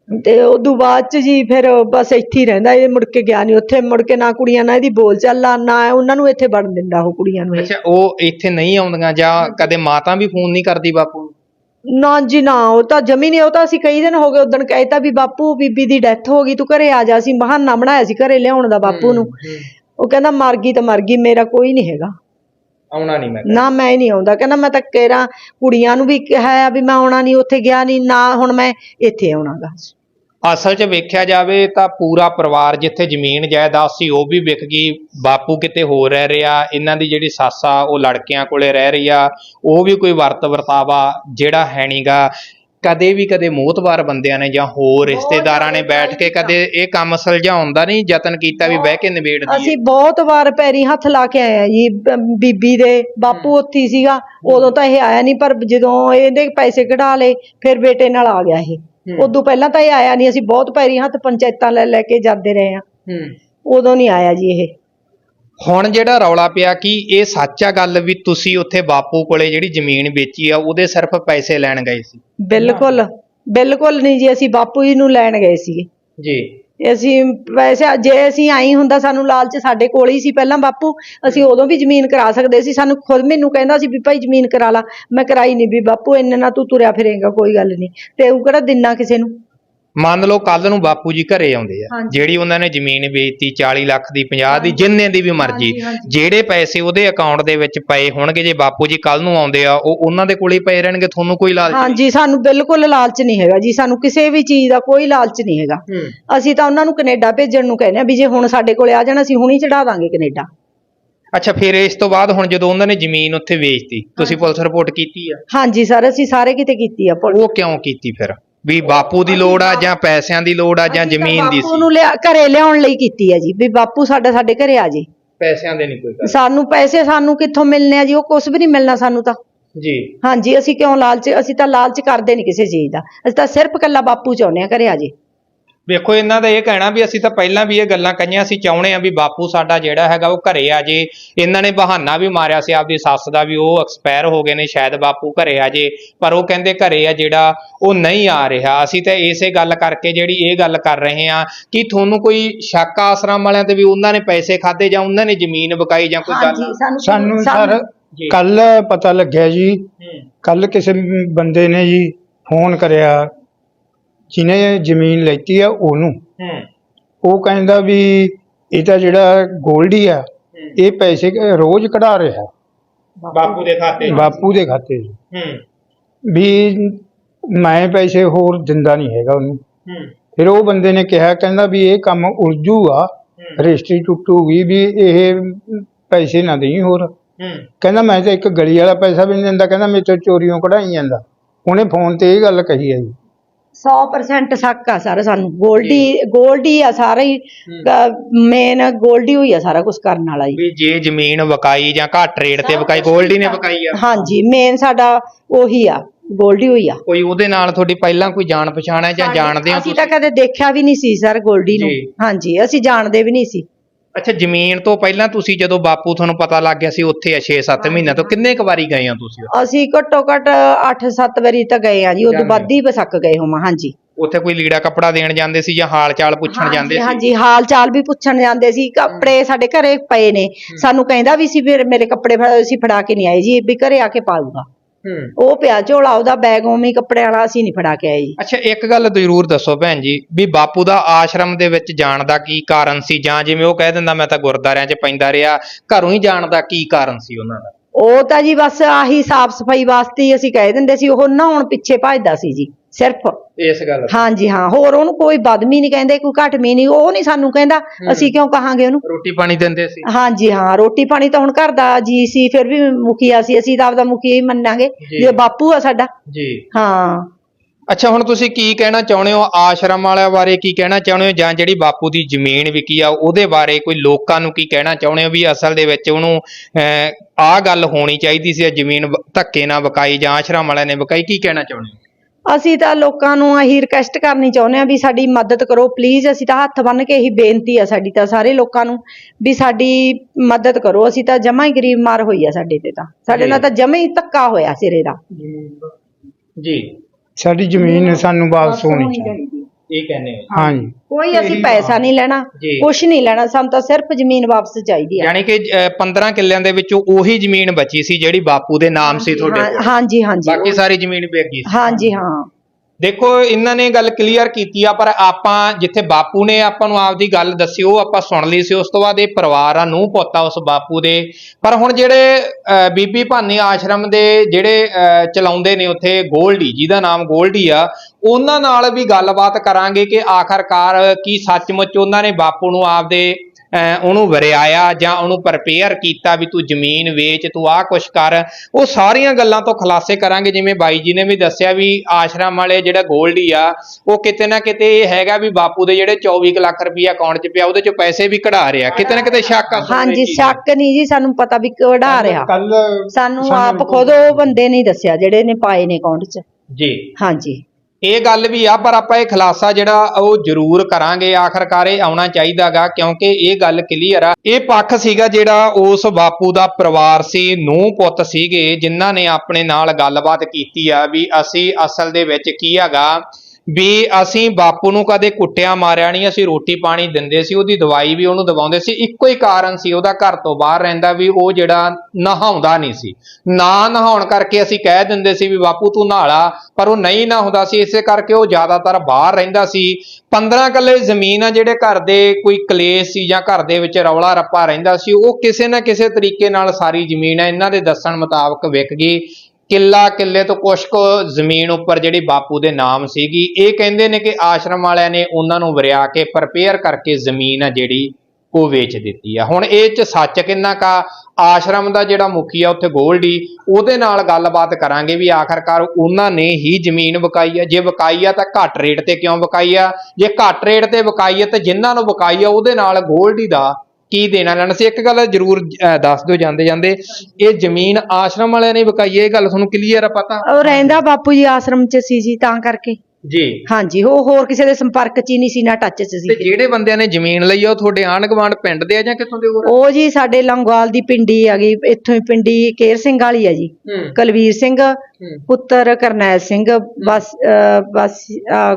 ਤੇ ਉਦੋਂ ਬਾਅਦ ਚ ਜੀ ਫਿਰ ਬਸ ਇੱਥੇ ਹੀ ਰਹਿੰਦਾ ਇਹ ਮੁੜ ਕੇ ਗਿਆ ਨਹੀਂ ਉੱਥੇ ਮੁੜ ਕੇ ਨਾ ਕੁੜੀਆਂ ਨਾਲ ਇਹਦੀ ਬੋਲ ਚਾਲ ਨਾ ਉਹਨਾਂ ਨੂੰ ਇੱਥੇ ਵੜਨ ਦਿੰਦਾ ਉਹ ਕੁੜੀਆਂ ਨੂੰ ਇਹ। ਅੱਛਾ ਉਹ ਇੱਥੇ ਨਹੀਂ ਆਉਂਦੀਆਂ ਜਾਂ ਕਦੇ ਮਾਤਾ ਵੀ ਫੋਨ ਨਹੀਂ ਕਰਦੀ ਬਾਪੂ ਨੂੰ? ਨਾ ਜੀ ਨਾ ਉਹ ਤਾਂ ਜਮੀ ਨਹੀਂ ਉਹ ਤਾਂ ਅਸੀਂ ਕਈ ਦਿਨ ਹੋ ਗਏ ਉਦੋਂ ਕਹਿਤਾ ਵੀ ਬਾਪੂ ਬੀਬੀ ਦੀ ਡੈਥ ਹੋ ਗਈ ਤੂੰ ਘਰੇ ਆ ਜਾ ਅਸੀਂ ਬਹਾਨਾ ਬਣਾਇਆ ਸੀ ਘਰੇ ਲਿਆਉਣ ਦਾ ਬਾਪੂ ਨੂੰ। ਉਹ ਕਹਿੰਦਾ ਮਰ ਗਈ ਤਾਂ ਮਰ ਗਈ ਮੇਰਾ ਕੋਈ ਨਹੀਂ ਹੈਗਾ। ਆਉਣਾ ਨਹੀਂ ਮੈਂ ਨਾ ਮੈਂ ਹੀ ਨਹੀਂ ਆਉਂਦਾ। ਕਹਿੰਦਾ ਮੈਂ ਤਾਂ ਕਹਿਰਾਂ ਕੁੜੀਆਂ ਨੂੰ ਵੀ ਕਿਹਾ ਆ ਵੀ ਮੈਂ ਆਉਣਾ ਨਹੀਂ ਉੱਥੇ ਗਿਆ ਨਹੀਂ ਨਾ ਹੁਣ ਮੈਂ ਇੱਥੇ ਆਉਣਾਗਾ। ਅਸਲ 'ਚ ਵੇਖਿਆ ਜਾਵੇ ਤਾਂ ਪੂਰਾ ਪਰਿਵਾਰ ਜਿੱਥੇ ਜ਼ਮੀਨ ਜਾਇਦਾਦ ਸੀ ਉਹ ਵੀ ਵਿਕ ਗਈ। ਬਾਪੂ ਕਿਤੇ ਹੋਰ ਰਹਿ ਰਿਹਾ ਇਹਨਾਂ ਦੀ ਜਿਹੜੀ ਸੱਸ ਆ ਉਹ ਲੜਕਿਆਂ ਕੋਲੇ ਰਹਿ ਰਹੀ ਆ। ਉਹ ਵੀ ਕੋਈ ਵਰਤ ਵਰਤਾਵਾ ਜਿਹੜਾ ਹੈ ਨਹੀਂਗਾ ਕਦੇ ਵੀ ਕਦੇ ਮੋਹਤਬਾਰ ਬੰਦਿਆਂ ਨੇ ਜਾਂ ਹੋਰ ਰਿਸ਼ਤੇਦਾਰਾਂ ਨੇ ਬੈਠ ਕੇ ਕਦੇ ਇਹ ਕੰਮ ਸੁਲਝਾਉਣ ਦਾ ਨਹੀਂ ਯਤਨ ਕੀਤਾ ਵੀ ਬਹਿ ਕੇ ਨਿਬੇੜ ਦਈਏ। ਅਸੀਂ ਬਹੁਤ ਵਾਰ ਪੈਰੀ ਹੱਥ ਲਾ ਕੇ ਆਏ ਆ ਜੀ ਬ- ਬੀਬੀ ਦੇ ਬਾਪੂ ਉੱਥੇ ਹੀ ਸੀਗਾ ਉਦੋਂ ਤਾਂ ਇਹ ਆਇਆ ਨਹੀਂ ਪਰ ਜਦੋਂ ਇਹਦੇ ਪੈਸੇ ਕਢਾ ਲਏ ਫਿਰ ਬੇਟੇ ਨਾਲ ਆ ਗਿਆ ਇਹ। ਉਦੋਂ ਪਹਿਲਾਂ ਤਾਂ ਇਹ ਆਇਆ ਨਹੀਂ ਅਸੀਂ ਬਹੁਤ ਪੈਰੀ ਹੱਥ ਪੰਚਾਇਤਾਂ ਲੈ ਲੈ ਕੇ ਜਾਂਦੇ ਰਹੇ ਆ। ਉਦੋਂ ਨਹੀਂ ਆਇਆ ਜੀ ਇਹ। ਹੁਣ ਜਿਹੜਾ ਰੌਲਾ ਪਿਆ ਕਿ ਇਹ ਸੱਚ ਆ ਗੱਲ ਵੀ ਤੁਸੀਂ ਉੱਥੇ ਬਾਪੂ ਕੋਲੇ ਜਿਹੜੀ ਜ਼ਮੀਨ ਵੇਚੀ ਆ ਉਹਦੇ ਸਿਰਫ ਪੈਸੇ ਲੈਣ ਗਏ ਸੀ। ਬਿਲਕੁਲ ਬਿਲਕੁਲ ਨਹੀਂ ਜੀ ਅਸੀਂ ਬਾਪੂ ਜੀ ਨੂੰ ਲੈਣ ਗਏ ਸੀਗੇ। ਜੀ। ਅਸੀਂ ਵੈਸੇ ਜੇ ਅਸੀਂ ਆਈ ਹੁੰਦਾ ਸਾਨੂੰ ਲਾਲਚ ਸਾਡੇ ਕੋਲ ਹੀ ਸੀ ਪਹਿਲਾਂ ਬਾਪੂ। ਅਸੀਂ ਉਦੋਂ ਵੀ ਜ਼ਮੀਨ ਕਰਾ ਸਕਦੇ ਸੀ। ਸਾਨੂੰ ਖੁਦ ਮੈਨੂੰ ਕਹਿੰਦਾ ਸੀ ਵੀ ਭਾਈ ਜ਼ਮੀਨ ਕਰਾ ਲਾ। ਮੈਂ ਕਰਾਈ ਨਹੀਂ ਵੀ ਬਾਪੂ ਇੰਨੇ ਨਾਲ ਤੂੰ ਤੁਰਿਆ ਫਿਰੇਗਾ ਕੋਈ ਗੱਲ ਨਹੀਂ ਤੇ ਉਹ ਕਿਹੜਾ ਦਿਨਾ ਕਿਸੇ ਨੂੰ? ਮੰਨ ਲਓ ਕੱਲ ਨੂੰ ਬਾਪੂ ਜੀ ਘਰੇ ਆਉਂਦੇ ਆ ਹਾਂਜੀ। ਜਿਹੜੀ ਉਹਨਾਂ ਨੇ ਜ਼ਮੀਨ ਵੇਚਤੀ 40 ਲੱਖ ਦੀ 50 ਦੀ ਜਿੰਨੇ ਦੀ ਵੀ ਮਰਜ਼ੀ ਹਾਂਜੀ, ਹਾਂਜੀ। ਜਿਹੜੇ ਪੈਸੇ ਉਹਦੇ ਅਕਾਊਂਟ ਦੇ ਵਿੱਚ ਪਏ ਹੋਣਗੇ ਜੇ ਬਾਪੂ ਜੀ ਕੱਲ ਨੂੰ ਆਉਂਦੇ ਆ ਉਹ ਉਹਨਾਂ ਦੇ ਕੋਲੇ ਹੀ ਪਏ ਰਹਿਣਗੇ ਤੁਹਾਨੂੰ ਕੋਈ ਲਾਲਚ ਹਾਂਜੀ ਸਾਨੂੰ ਬਿਲਕੁਲ ਲਾਲਚ ਨਹੀਂ ਹੈਗਾ ਜੀ ਸਾਨੂੰ ਕਿਸੇ ਵੀ ਚੀਜ਼ ਦਾ ਕੋਈ ਲਾਲਚ ਨਹੀਂ ਹੈਗਾ। ਹੂੰ। ਅਸੀਂ ਤਾਂ ਉਹਨਾਂ ਨੂੰ ਕੈਨੇਡਾ ਭੇਜਣ ਨੂੰ ਕਹਿੰਦੇ ਆ ਵੀ ਜੇ ਹੁਣ ਸਾਡੇ ਕੋਲੇ ਆ ਜਾਣ ਅਸੀਂ ਹੁਣੀ ਚੜਾ ਦਾਂਗੇ ਕੈਨੇਡਾ। ਅੱਛਾ ਫਿਰ ਇਸ ਤੋਂ ਬਾਅਦ ਹੁਣ ਜਦੋਂ ਉਹਨਾਂ ਨੇ ਜ਼ਮੀਨ ਉੱਥੇ ਵੇਚਤੀ ਤੁਸੀਂ ਪੁਲਿਸ ਰਿਪੋਰਟ ਕੀਤੀ ਆ? ਹਾਂਜੀ ਸਰ ਅਸੀਂ ਸਾਰੇ ਕਿਤੇ ਕੀਤੀ ਆ ਪੁਲਿਸ। ਉਹ ਕਿਉਂ ਕੀਤੀ ਫਿਰ? ਵੀ ਬਾਪੂ ਦੀ ਲੋੜ ਆ ਜਾਂ ਪੈਸਿਆਂ ਦੀ ਲੋੜ ਆ ਜਾਂ ਅਸੀਂ ਤਾਂ ਜ਼ਮੀਨ ਦੀ ਬਾਪੂ ਸੀ? ਨੂੰ ਲਿਆ ਘਰੇ ਲਿਆਉਣ ਲਈ ਕੀਤੀ ਆ ਜੀ ਵੀ ਬਾਪੂ ਸਾਡਾ ਸਾਡੇ ਘਰੇ ਆ ਜੇ। ਪੈਸਿਆਂ ਦੇ ਨਹੀਂ ਕੋਈ ਗੱਲ। ਸਾਨੂੰ ਪੈਸੇ ਸਾਨੂੰ ਕਿੱਥੋਂ ਮਿਲਨੇ ਆ ਜੀ ਉਹ ਕੁਝ ਵੀ ਨਹੀਂ ਮਿਲਣਾ ਸਾਨੂੰ ਤਾਂ। ਜੀ। ਹਾਂਜੀ ਅਸੀਂ ਕਿਉਂ ਲਾਲਚ ਅਸੀਂ ਤਾਂ ਲਾਲਚ ਕਰਦੇ ਨਹੀਂ ਕਿਸੇ ਚੀਜ਼ ਦਾ। ਅਸੀਂ ਤਾਂ ਸਿਰਫ ਕੱਲਾ ਬਾਪੂ ਚਾਹੁੰਦੇ ਆ ਘਰੇ ਆ ਜੇ। ਵੇਖੋ ਇਹਨਾਂ ਦਾ ਇਹ ਕਹਿਣਾ ਵੀ ਅਸੀਂ ਤਾਂ ਪਹਿਲਾਂ ਵੀ ਇਹ ਗੱਲਾਂ ਕਹੀਆਂ ਅਸੀਂ ਚਾਹੁੰਦੇ ਆ ਵੀ ਬਾਪੂ ਸਾਡਾ ਜਿਹੜਾ ਹੈਗਾ ਉਹ ਘਰੇ ਆ ਜੇ। ਇਹਨਾਂ ਨੇ ਬਹਾਨਾ ਵੀ ਮਾਰਿਆ ਸੀ ਆਪਦੀ ਸੱਸ ਦਾ ਵੀ ਉਹ ਐਕਸਪਾਇਰ ਹੋ ਗਏ ਨੇ ਸ਼ਾਇਦ ਬਾਪੂ ਘਰੇ ਆ ਜੇ। ਪਰ ਉਹ ਕਹਿੰਦੇ ਘਰੇ ਆ ਜਿਹੜਾ ਉਹ ਨਹੀਂ ਆ ਰਿਹਾ। ਅਸੀਂ ਤਾਂ ਇਸੇ ਗੱਲ ਕਰਕੇ ਜਿਹੜੀ ਇਹ ਗੱਲ ਕਰ ਰਹੇ ਆ ਕਿ ਤੁਹਾਨੂੰ ਕੋਈ ਸ਼ੱਕ ਆ ਆਸਰਮ ਵਾਲਿਆਂ ਤੇ ਵੀ ਉਹਨਾਂ ਨੇ ਪੈਸੇ ਖਾਦੇ ਜਾਂ ਉਹਨਾਂ ਨੇ ਜ਼ਮੀਨ ਵਿਕਾਈ ਜਾਂ ਕੋਈ ਗੱਲ? ਸਾਨੂੰ ਸਾਨੂੰ ਸਰ। ਕੱਲ ਪਤਾ ਲੱਗਿਆ ਜੀ। ਕੱਲ ਕਿਸੇ ਬੰਦੇ ਨੇ ਜੀ ਫੋਨ ਕਰਿਆ। ਜਿਹਨੇ ਜ਼ਮੀਨ ਲੈਤੀ ਆ ਉਹਨੂੰ। ਹੂੰ। ਉਹ ਕਹਿੰਦਾ ਵੀ ਇਹ ਤਾਂ ਜਿਹੜਾ ਗੋਲਡੀ ਆ ਇਹ ਪੈਸੇ ਕ- ਰੋਜ਼ ਕਢਾ ਰਿਹਾ। ਬਾਪੂ ਦੇ ਖਾਤੇ ਬਾਪੂ ਦੇ ਖਾਤੇ 'ਚ। ਹੂੰ। ਵੀ ਮੈਂ ਪੈਸੇ ਹੋਰ ਦਿੰਦਾ ਨਹੀਂ ਹੈਗਾ ਉਹਨੂੰ। ਹੂੰ। ਫਿਰ ਉਹ ਬੰਦੇ ਨੇ ਕਿਹਾ ਕਹਿੰਦਾ ਵੀ ਇਹ ਕੰਮ ਉਲਝੂਗਾ ਰਜਿਸਟਰੀ ਟੁੱਟੂਗੀ ਵੀ ਇਹ ਪੈਸੇ ਨਾ ਦੇਈ ਹੋਰ। ਹੂੰ। ਕਹਿੰਦਾ ਮੈਂ ਤਾਂ ਇੱਕ ਗਲੀ ਵਾਲਾ ਪੈਸਾ ਵੀ ਨਹੀਂ ਦਿੰਦਾ ਕਹਿੰਦਾ ਮੇਰੇ ਤੋਂ ਚੋਰੀਆਂ ਕਢਾਈ ਜਾਂਦਾ ਉਹਨੇ ਫੋਨ ਤੇ ਇਹ ਗੱਲ ਕਹੀ ਹੈ ਜੀ। 100% ਸ਼ੱਕ ਆ ਸਾਰਾ ਸਾਨੂੰ। ਗੋਲਡੀ ਗੋਲਡੀ ਆ ਸਾਰਾ ਹੀ ਮੇਨ ਗੋਲਡੀ ਹੋਈ ਆ ਸਾਰਾ ਕੁਝ ਕਰਨ ਵਾਲਾ ਜੀ। ਵੀ ਜੇ ਜ਼ਮੀਨ ਵਿਕਾਈ ਜਾਂ ਘੱਟ ਰੇਟ ਤੇ ਵਿਕਾਈ ਗੋਲਡੀ ਨੇ ਵਿਕਾਈ ਆ? ਹਾਂਜੀ ਮੇਨ ਸਾਡਾ ਉਹੀ ਆ ਗੋਲਡੀ ਹੋਈ ਆ। ਕੋਈ ਉਹਦੇ ਨਾਲ ਤੁਹਾਡੀ ਪਹਿਲਾਂ ਕੋਈ ਜਾਣ ਪਛਾਣ ਹੈ ਜਾਂ ਜਾਣਦੇ ਹੋ ਅਸੀਂ ਤਾਂ ਕਦੇ ਦੇਖਿਆ ਵੀ ਨਹੀਂ ਸੀ ਸਰ ਗੋਲਡੀ ਨੂੰ। ਹਾਂਜੀ ਅਸੀਂ ਜਾਣਦੇ ਵੀ ਨਹੀਂ ਸੀ। ਅੱਛਾ ਜ਼ਮੀਨ ਤੋਂ ਪਹਿਲਾਂ ਤੁਸੀਂ ਜਦੋਂ ਬਾਪੂ ਤੁਹਾਨੂੰ ਪਤਾ ਲੱਗ ਗਿਆ ਸੀ ਉੱਥੇ ਆ 6-7 ਮਹੀਨੇ ਤੋਂ ਕਿੰਨੇ ਕੁ ਵਾਰੀ ਗਏ ਹੋ ਤੁਸੀਂ? ਅਸੀਂ ਘੱਟੋ ਘੱਟ 8-7 ਵਾਰੀ ਤਾਂ ਗਏ ਆ ਜੀ ਉਦੋਂ। ਵੱਧ ਹੀ ਬਸਕ ਗਏ ਹੋਵਾਂ ਹਾਂਜੀ। ਉੱਥੇ ਕੋਈ ਲੀੜਾ ਕੱਪੜਾ ਦੇਣ ਜਾਂਦੇ ਸੀ ਜਾਂ ਹਾਲ ਚਾਲ ਪੁੱਛਣ ਜਾਂਦੇ ਸੀ? ਹਾਂਜੀ ਹਾਲ ਚਾਲ ਵੀ ਪੁੱਛਣ ਜਾਂਦੇ ਸੀ ਕੱਪੜੇ ਸਾਡੇ ਘਰੇ ਪਏ ਨੇ। ਸਾਨੂੰ ਕਹਿੰਦਾ ਵੀ ਸੀ ਫਿਰ ਮੇਰੇ ਕੱਪੜੇ ਫੜ- ਅਸੀਂ ਫੜਾ ਕੇ ਨਹੀਂ ਆਏ ਜੀ ਵੀ ਘਰੇ ਆ ਕੇ ਪਾਊਗਾ। ਉਹ ਪਿਆ ਝੋਲਾ ਉਹਦਾ ਬੈਗ ਉਵੇਂ ਕੱਪੜੇ ਵਾਲਾ ਅਸੀਂ ਨਹੀਂ ਫੜਾ ਕੇ ਆਏ ਜੀ। ਅੱਛਾ ਇੱਕ ਗੱਲ ਜ਼ਰੂਰ ਦੱਸੋ ਭੈਣ ਜੀ ਵੀ ਬਾਪੂ ਦਾ ਆਸ਼ਰਮ ਦੇ ਵਿੱਚ ਜਾਣ ਦਾ ਕੀ ਕਾਰਨ ਸੀ? ਜਾਂ ਜਿਵੇਂ ਉਹ ਕਹਿ ਦਿੰਦਾ ਮੈਂ ਤਾਂ ਗੁਰਦਾਰਿਆਂ 'ਚ ਪੈਂਦਾ ਰਿਹਾ ਘਰੋਂ ਹੀ ਜਾਣ ਦਾ ਕੀ ਕਾਰਨ ਸੀ ਉਹਨਾਂ ਦਾ? ਉਹ ਤਾਂ ਜੀ ਬਸ ਆਹੀ ਸਾਫ਼ ਸਫ਼ਾਈ ਵਾਸਤੇ ਹੀ ਅਸੀਂ ਕਹਿ ਦਿੰਦੇ ਸੀ ਉਹ ਨਹਾਉਣ ਪਿੱਛੇ ਭੱਜਦਾ ਸੀ ਜੀ। ਸਿਰਫ। ਇਸ ਗੱਲ ਹਾਂਜੀ ਹਾਂ। ਹੋਰ ਉਹਨੂੰ ਕੋਈ ਬਦਮੀ ਨਹੀਂ ਕਹਿੰਦੇ ਕੋਈ ਘਟਮੀ ਨਹੀਂ। ਉਹ ਨਹੀਂ ਸਾਨੂੰ ਕਹਿੰਦਾ ਅਸੀਂ ਕਿਉਂ ਕਹਾਂਗੇ ਉਹਨੂੰ? ਰੋਟੀ ਪਾਣੀ ਦਿੰਦੇ ਸੀ। ਹਾਂਜੀ ਹਾਂ। ਰੋਟੀ ਪਾਣੀ ਤਾਂ ਹੁਣ ਘਰ ਦਾ ਜੀ ਸੀ ਫਿਰ ਵੀ ਮੁਖੀਆ ਸੀ। ਅਸੀਂ ਤਾਂ ਆਪਦਾ ਮੁਖੀਆ ਹੀ ਮੰਨਾਂਗੇ ਜੀ। ਬਾਪੂ ਆ ਸਾਡਾ। ਜੀ। ਹਾਂ। ਅੱਛਾ ਹੁਣ ਤੁਸੀਂ ਕੀ ਕਹਿਣਾ ਚਾਹੁੰਦੇ ਹੋ? ਆਸ਼ਰਮ ਵਾਲਿਆਂ ਬਾਰੇ ਕੀ ਕਹਿਣਾ ਚਾਹੁੰਦੇ ਹੋ? ਜਾਂ ਜਿਹੜੀ ਬਾਪੂ ਦੀ ਜ਼ਮੀਨ ਵਿਕੀ ਆ ਉਹਦੇ ਬਾਰੇ ਕੋਈ ਲੋਕਾਂ ਨੂੰ ਕੀ ਕਹਿਣਾ ਚਾਹੁੰਦੇ ਹੋ? ਵੀ ਅਸਲ ਦੇ ਵਿੱਚ ਉਹਨੂੰ ਆਹ ਗੱਲ ਹੋਣੀ ਚਾਹੀਦੀ ਸੀ ਜ਼ਮੀਨ ਧੱਕੇ ਨਾਲ ਵਿਕਾਈ ਜਾਂ ਆਸ਼ਰਮ ਵਾਲਿਆਂ ਨੇ ਵਿਕਾਈ। ਕੀ ਕਹਿਣਾ ਚਾਹੁੰਦੇ ਹੋ? ਅਸੀਂ ਤਾਂ ਲੋਕਾਂ ਨੂੰ ਇਹੀ ਰਿਕਵੈਸਟ ਕਰਨੀ ਚਾਹੁੰਦੇ ਆ ਵੀ ਸਾਡੀ ਮਦਦ ਕਰੋ ਪਲੀਜ਼ ਅਸੀਂ ਤਾਂ ਹੱਥ ਬੰਨ ਕੇ ਇਹੀ ਬੇਨਤੀ ਆ ਸਾਡੀ ਤਾਂ ਸਾਰੇ ਲੋਕਾਂ ਨੂੰ ਵੀ ਸਾਡੀ ਮਦਦ ਕਰੋ ਅਸੀਂ ਤਾਂ ਜਮਾ ਹੀ ਗਰੀਬ ਮਾਰ ਹੋਈ ਆ ਸਾਡੇ ਤੇ ਤਾਂ। ਸਾਡੇ ਨਾਲ ਤਾਂ ਜਮਾ ਹੀ ਧੱਕਾ ਹੋਇਆ ਸਿਰੇ ਦਾ। ਜੀ। ਸਾਡੀ ਜ਼ਮੀਨ ਸਾਨੂੰ ਵਾਪਸ ਹੋਣੀ ਚਾਹੀਦੀ। ਇਹ ਕਹਿੰਦੇ ਹੋ। ਹਾਂਜੀ ਕੋਈ ਅਸੀਂ ਪੈਸਾ ਨਹੀਂ ਲੈਣਾ ਜੀ। ਕੁਛ ਨਹੀਂ ਲੈਣਾ ਸਾਨੂੰ ਤਾਂ ਸਿਰਫ ਜ਼ਮੀਨ ਵਾਪਸ ਚਾਹੀਦੀ ਆ। ਯਾਨੀ ਕਿ ਅਹ, 15 ਕਿੱਲਿਆਂ ਦੇ ਵਿੱਚੋਂ ਉਹੀ ਜ਼ਮੀਨ ਬਚੀ ਸੀ ਜਿਹੜੀ ਬਾਪੂ ਦੇ ਨਾਮ ਸੀ ਤੁਹਾਡੇ ਹਾਂ- ਕੋਲ। ਹਾਂਜੀ ਹਾਂਜੀ। ਬਾਕੀ ਸਾਰੀ ਜ਼ਮੀਨ ਗਈ ਸੀ। ਹਾਂਜੀ ਹਾਂ। ਦੇਖੋ ਇਹਨਾਂ ਨੇ ਗੱਲ ਕਲੀਅਰ ਕੀਤੀ ਆ ਪਰ ਆਪਾਂ ਜਿੱਥੇ ਬਾਪੂ ਨੇ ਆਪਾਂ ਨੂੰ ਆਪਦੀ ਗੱਲ ਦੱਸੀ ਉਹ ਆਪਾਂ ਸੁਣ ਲਈ ਸੀ। ਉਸ ਤੋਂ ਬਾਅਦ ਇਹ ਪਰਿਵਾਰ ਆ ਨੂੰ ਪੋਤਾ ਉਸ ਬਾਪੂ ਦੇ। ਪਰ ਹੁਣ ਜਿਹੜੇ ਅਹ, ਬੀਬੀ ਭਾਨੀ ਆਸ਼ਰਮ ਦੇ ਜਿਹੜੇ ਅਹ, ਚਲਾਉਂਦੇ ਨੇ ਉੱਥੇ ਗੋਲਡੀ ਜਿਹਦਾ ਨਾਮ ਗੋਲਡੀ ਆ ਉਹਨਾਂ ਨਾਲ ਵੀ ਗੱਲਬਾਤ ਕਰਾਂਗੇ ਕਿ ਆਖਰਕਾਰ ਕੀ ਸੱਚਮੁੱਚ ਉਹਨਾਂ ਨੇ ਬਾਪੂ ਨੂੰ ਆਪਦੇ ਉਹਨੂੰ ਵਰਿਆਇਆ ਜਾਂ ਉਹਨੂੰ ਪ੍ਰਪੇਅਰ ਕੀਤਾ ਵੀ ਤੂੰ ਜ਼ਮੀਨ ਵੇਚ ਤੂੰ ਆਹ ਕੁਛ ਕਰ। ਉਹ ਸਾਰੀਆਂ ਗੱਲਾਂ ਤੋਂ ਖੁਲਾਸੇ ਕਰਾਂਗੇ। ਜਿਵੇਂ ਬਾਈ ਜੀ ਨੇ ਵੀ ਦੱਸਿਆ ਵੀ ਆਸ਼ਰਮ ਵਾਲੇ ਜਿਹੜਾ ਗੋਲਡੀ ਆ ਉਹ ਕਿਤੇ ਨਾ ਕਿਤੇ ਇਹ ਹੈਗਾ ਵੀ ਬਾਪੂ ਦੇ ਜਿਹੜੇ 24 ਕੁ ਲੱਖ ਰੁਪਈਆ ਅਕਾਊਂਟ 'ਚ ਪਿਆ ਉਹਦੇ 'ਚੋਂ ਪੈਸੇ ਵੀ ਕਢਾ ਰਿਹਾ। ਕਿਤੇ ਨਾ ਕਿਤੇ ਸ਼ੱਕ ਆ ਹਾਂਜੀ। ਸ਼ੱਕ ਨਹੀਂ ਜੀ ਸਾਨੂੰ ਪਤਾ ਵੀ ਕਢਾ ਰਿਹਾ। ਸਾਨੂੰ ਆਪ ਖੁਦ ਉਹ ਬੰਦੇ ਨਹੀਂ ਦੱਸਿਆ ਜਿਹੜੇ ਨੇ ਪਾਏ ਨੇ ਅਕਾਊਂਟ 'ਚ। ਜੀ। ਹਾਂਜੀ। ਇਹ ਗੱਲ ਵੀ ਆ, ਪਰ ਆਪਾਂ ਇਹ ਖੁਲਾਸਾ ਜਿਹੜਾ ਉਹ ਜ਼ਰੂਰ ਕਰਾਂਗੇ, ਆਖਰਕਾਰ ਇਹ ਆਉਣਾ ਚਾਹੀਦਾਗਾ, ਕਿਉਂਕਿ ਇਹ ਗੱਲ ਕਲੀਅਰ ਆ। ਇਹ ਪੱਖ ਸੀਗਾ ਜਿਹੜਾ ਉਸ ਬਾਪੂ ਦਾ ਪਰਿਵਾਰ ਸੀ ਨੂੰ ਪੁੱਤ ਸੀਗੇ, ਜਿਨ੍ਹਾਂ ਨੇ ਆਪਣੇ ਨਾਲ ਗੱਲਬਾਤ ਕੀਤੀ ਆ ਵੀ ਅਸੀਂ ਅਸਲ ਦੇ ਵਿੱਚ ਕੀ ਹੈਗਾ ਵੀ ਅਸੀਂ ਬਾਪੂ ਨੂੰ ਕਦੇ ਕੁੱਟਿਆ, ਮਾਰਿਆ ਨਹੀਂ, ਅਸੀਂ ਰੋਟੀ ਪਾਣੀ ਦਿੰਦੇ ਸੀ, ਉਹਦੀ ਦਵਾਈ ਵੀ ਉਹਨੂੰ ਦਵਾਉਂਦੇ ਸੀ। ਇੱਕੋ ਹੀ ਕਾਰਨ ਸੀ, ਉਹਦਾ ਘਰ ਤੋਂ ਬਾਹਰ ਰਹਿੰਦਾ ਵੀ ਉਹ ਜਿਹੜਾ ਨਹਾਉਂਦਾ ਨਹੀਂ ਸੀ। ਨਾ ਨਹਾਉਣ ਕਰਕੇ ਅਸੀਂ ਕਹਿ ਦਿੰਦੇ ਸੀ ਵੀ ਬਾਪੂ ਤੂੰ ਨਹਾਲਾ ਪਰ ਉਹ ਨਹੀਂ ਨਹਾਉਂਦਾ ਸੀ, ਇਸੇ ਕਰਕੇ ਉਹ ਜ਼ਿਆਦਾਤਰ ਬਾਹਰ ਰਹਿੰਦਾ ਸੀ। 15 ਕਿੱਲੇ ਜ਼ਮੀਨ ਆ ਜਿਹੜੇ ਘਰ ਦੇ ਕੋਈ ਕਲੇਸ਼ ਸੀ ਜਾਂ ਘਰ ਦੇ ਵਿੱਚ ਰੌਲਾ ਰੱਪਾ ਰਹਿੰਦਾ ਸੀ, ਉਹ ਕਿਸੇ ਨਾ ਕਿਸੇ ਤਰੀਕੇ ਨਾਲ ਸਾਰੀ ਜ਼ਮੀਨ ਹੈ ਇਹਨਾਂ ਦੇ ਦੱਸਣ ਮੁਤਾਬਕ ਵਿਕ ਗਈ। ਕਿੱਲਾ ਕਿੱਲੇ ਤੋਂ ਕੁਛ ਕੁ ਜ਼ਮੀਨ ਉੱਪਰ ਜਿਹੜੀ ਬਾਪੂ ਦੇ ਨਾਮ ਸੀਗੀ, ਇਹ ਕਹਿੰਦੇ ਨੇ ਕਿ ਆਸ਼ਰਮ ਵਾਲਿਆਂ ਨੇ ਉਹਨਾਂ ਨੂੰ ਵਰਿਆ ਕੇ ਪ੍ਰਪੇਅਰ ਕਰਕੇ ਜ਼ਮੀਨ ਆ ਜਿਹੜੀ ਉਹ ਵੇਚ ਦਿੱਤੀ ਆ। ਹੁਣ ਇਹ ਚ ਸੱਚ ਕਿੰਨਾ ਕਾ ਆਸ਼ਰਮ ਦਾ ਜਿਹੜਾ ਮੁਖੀ ਆ ਉੱਥੇ ਗੋਲਡੀ, ਉਹਦੇ ਨਾਲ ਗੱਲਬਾਤ ਕਰਾਂਗੇ ਵੀ ਆਖਰਕਾਰ ਉਹਨਾਂ ਨੇ ਹੀ ਜ਼ਮੀਨ ਵਿਕਾਈ ਆ। ਜੇ ਵਿਕਾਈ ਆ ਤਾਂ ਘੱਟ ਰੇਟ ਤੇ ਕਿਉਂ ਵਿਕਾਈ ਆ? ਜੇ ਘੱਟ ਰੇਟ ਤੇ ਵਿਕਾਈ ਆ ਤਾਂ ਜਿਨ੍ਹਾਂ ਨੂੰ ਵਿਕਾਈ ਆ ਉਹਦੇ ਨਾਲ ਗੋਲਡੀ ਦਾ ਕੀ ਦੇਣਾ ਲੈਣਾ? ਸੀ ਇੱਕ ਗੱਲ ਜ਼ਰੂਰ ਦੱਸ ਦਿਓ ਜਾਂਦੇ ਜਾਂਦੇ। ਇਹ ਜ਼ਮੀਨ ਆਸ਼ਰਮ ਵਾਲਿਆਂ ਨੇ ਵਿਕਾਈ ਇਹ ਗੱਲ ਤੁਹਾਨੂੰ ਕਲੀਅਰ ਆ ਪਤਾ? ਉਹ ਰਹਿੰਦਾ ਬਾਪੂ ਜੀ ਆਸ਼ਰਮ 'ਚ ਸੀ ਜੀ ਤਾਂ ਕਰਕੇ। ਜੀ। ਹਾਂਜੀ ਉਹ ਹੋਰ ਕਿਸੇ ਦੇ ਸੰਪਰਕ 'ਚ ਹੀ ਨਹੀਂ ਸੀ ਨਾ ਟੱਚ 'ਚ ਤੇ ਸੀ ਜਿਹੜੇ ਬੰਦਿਆਂ ਨੇ ਜ਼ਮੀਨ ਲਈ ਆ ਉਹ ਤੁਹਾਡੇ ਆਂਢ ਗੁਆਂਢ ਪਿੰਡ ਦੇ ਆ ਜਾਂ ਕਿੱਥੋਂ ਦੇ ਹੋਰ? ਉਹ ਜੀ ਸਾਡੇ ਲੰਗਵਾਲ ਦੀ ਪਿੰਡੀ ਹੈਗੀ ਇੱਥੋਂ ਹੀ ਪਿੰਡੀ ਕੇਰ ਸਿੰਘ ਵਾਲੀ ਹੈ ਜੀ। ਕੁਲਵੀਰ ਸਿੰਘ ਪੁੱਤਰ ਕਰਨੈਲ ਸਿੰਘ ਬਸ ਬਸ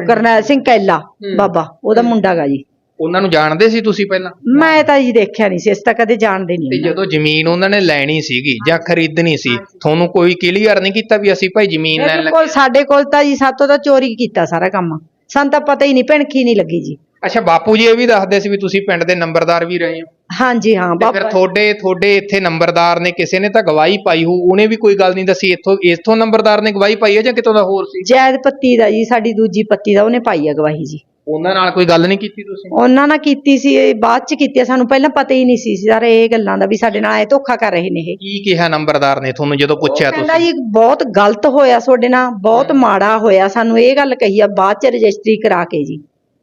ਕਰਨੈਲ ਸਿੰਘ ਕੈਲਾ ਬਾਬਾ ਉਹਦਾ ਮੁੰਡਾ ਗਾ ਜੀ। ਉਹਨਾਂ ਨੂੰ ਜਾਣਦੇ ਸੀ ਤੁਸੀਂ ਪਹਿਲਾਂ? ਮੈਂ ਤਾਂ ਜੀ ਦੇਖਿਆ ਨਹੀਂ ਸੀ ਇਸ ਤਾਂ ਕਦੇ ਜਾਣਦੇ ਤੇ ਨਹੀਂ ਜਦੋਂ ਜ਼ਮੀਨ ਉਹਨਾਂ ਨੇ ਲੈਣੀ ਸੀਗੀ ਜਾਂ ਖਰੀਦਣੀ ਸੀ ਤੁਹਾਨੂੰ ਕੋਈ ਕਲੀਅਰ ਨਹੀਂ ਕੀਤਾ ਵੀ ਅਸੀਂ ਭਾਈ ਜ਼ਮੀਨ ਲੈਣ ਲੱਗੇ? ਕੋਲ ਸਾਡੇ ਕੋਲ ਤਾਂ ਜੀ ਸਾਤੋਂ ਤਾਂ ਚੋਰੀ ਕੀਤਾ ਸਾਰਾ ਕੰਮ। ਸਾਨੂੰ ਤਾਂ ਪਤਾ ਹੀ ਨਹੀਂ ਭਿਣਖੀ ਨਹੀਂ ਲੱਗੀ ਜੀ। ਅੱਛਾ ਬਾਪੂ ਜੀ ਇਹ ਵੀ ਦੱਸਦੇ ਸੀ ਵੀ ਤੁਸੀਂ ਪਿੰਡ ਦੇ ਨੰਬਰਦਾਰ ਵੀ ਰਹੇ ਹੋ। ਹਾਂਜੀ ਹਾਂ ਤੇ ਫਿਰ ਤੁਹਾਡੇ ਤੁਹਾਡੇ ਇੱਥੇ ਨੰਬਰਦਾਰ ਨੇ ਕਿਸੇ ਨੇ ਤਾਂ ਗਵਾਹੀ ਪਾਈ ਹੋ ਉਹਨੇ ਵੀ ਕੋਈ ਗੱਲ ਨਹੀਂ ਦੱਸੀ ਇੱਥੋਂ ਇੱਥੋਂ ਨੰਬਰਦਾਰ ਨੇ ਗਵਾਹੀ ਪਾਈ ਹੈ ਜਾਂ ਕਿਤੋਂ ਦਾ ਹੋਰ ਸੀ? ਜੈਦ ਪੱਤੀ ਦਾ ਜੀ ਸਾਡੀ ਦੂਜੀ ਪੱਤੀ ਦਾ ਉਹਨੇ ਪਾਈ ਆ ਗਵਾਹੀ ਜੀ। ਉਹਨਾਂ ਨਾਲ ਕੋਈ ਗੱਲ ਨਹੀਂ ਕੀਤੀ ਤੁਸੀਂ? ਉਹਨਾਂ ਨਾਲ ਕੀਤੀ ਸੀ ਇਹ ਬਾਅਦ ਚ ਕੀਤੀ ਆ, ਸਾਨੂੰ ਪਹਿਲਾਂ ਪਤਾ ਹੀ ਨਹੀਂ ਸੀ ਸਾਰੇ ਇਹ ਗੱਲਾਂ ਦਾ ਵੀ ਸਾਡੇ ਨਾਲ ਇਹ ਧੋਖਾ ਕਰ ਰਹੇ ਨੇ ਇਹ। ਕੀ ਕਿਹਾ ਨੰਬਰਦਾਰ ਨੇ? ਤੁਹਾਨੂੰ ਜਦੋਂ ਪੁੱਛਿਆ ਕਹਿੰਦਾ ਤੁਸੀਂ? ਜੀ ਬਹੁਤ ਗਲਤ ਹੋਇਆ ਤੁਹਾਡੇ ਨਾਲ ਬਹੁਤ ਮਾੜਾ ਹੋਇਆ ਸਾਨੂੰ ਇਹ ਗੱਲ ਕਹੀ ਆ ਬਾਅਦ ਚ ਰਜਿਸਟਰੀ ਕਰਾ ਕੇ ਜੀ।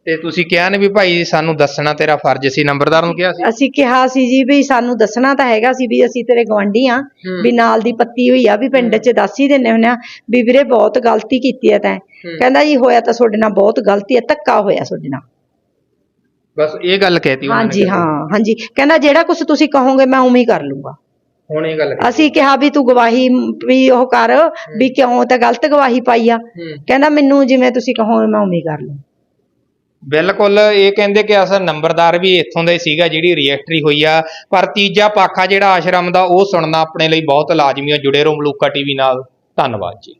ਤੇ ਤੁਸੀਂ ਕਿਹਾ ਨੇ ਵੀ ਭਾਈ ਸਾਨੂੰ ਦੱਸਣਾ ਤੇਰਾ ਫਰਜ਼ ਸੀ ਨੰਬਰਦਾਰ ਨੂੰ ਕਿਹਾ ਸੀ? ਅਸੀਂ ਕਿਹਾ ਸੀ ਜੀ ਵੀ ਸਾਨੂੰ ਦੱਸਣਾ ਤਾਂ ਹੈਗਾ ਸੀ ਵੀ ਅਸੀਂ ਤੇਰੇ ਗਵਾਂਢੀ ਆ ਵੀ ਨਾਲ ਦੀ ਪੱਤੀ ਹੋਈ ਆ ਵੀ ਪਿੰਡ 'ਚ ਦੱਸ ਹੀ ਦਿੰਨੇ ਹੁੰਨੇ ਆ ਵੀ ਵੀਰੇ ਬਹੁਤ ਗਲਤੀ ਕੀਤੀ ਹੈ ਤੈਂ। ਕਹਿੰਦਾ ਜੀ ਹੋਇਆ ਤਾਂ ਤੁਹਾਡੇ ਨਾਲ ਬਹੁਤ ਗਲਤੀ ਹੈ ਧੱਕਾ ਹੋਇਆ ਤੁਹਾਡੇ ਨਾਲ। ਬਸ ਇਹ ਗੱਲ ਕਹਿਤੀ ਉਹਨਾਂ ਨੇ ਹਾਂਜੀ ਹਾਂ ਹਾਂਜੀ। ਕਹਿੰਦਾ ਜਿਹੜਾ ਕੁਝ ਤੁਸੀਂ ਕਹੋਗੇ ਮੈਂ ਉਵੇਂ ਹੀ ਕਰ ਲੂੰਗਾ। ਹੁਣ ਇਹ ਗੱਲ ਅਸੀਂ ਕਿਹਾ ਵੀ ਤੂੰ ਗਵਾਹੀ ਵੀ ਉਹ ਕਰ ਵੀ ਕਿਉਂ ਤਾਂ ਗਲਤ ਗਵਾਹੀ ਪਾਈ ਆ। ਹੂੰ। ਕਹਿੰਦਾ ਮੈਨੂੰ ਜਿਵੇਂ ਤੁਸੀਂ ਕਹੋਗੇ ਮੈਂ ਉਵੇਂ ਹੀ ਕਰ ਲੂੰ ਬਿਲਕੁਲ, ਇਹ ਕਹਿੰਦੇ ਕਿ ਅਸਲ ਨੰਬਰਦਾਰ ਵੀ ਇੱਥੋਂ ਦਾ ਹੀ ਸੀਗਾ ਜਿਹੜੀ ਰਜਿਸਟਰੀ ਹੋਈ ਆ। ਪਰ ਤੀਜਾ ਪੱਖ ਆ ਜਿਹੜਾ ਆਸ਼ਰਮ ਦਾ, ਉਹ ਸੁਣਨਾ ਆਪਣੇ ਲਈ ਬਹੁਤ ਲਾਜ਼ਮੀ ਆ। ਜੁੜੇ ਰਹੋ ਮਲੂਕਾ ਟੀਵੀ ਨਾਲ। ਧੰਨਵਾਦ ਜੀ।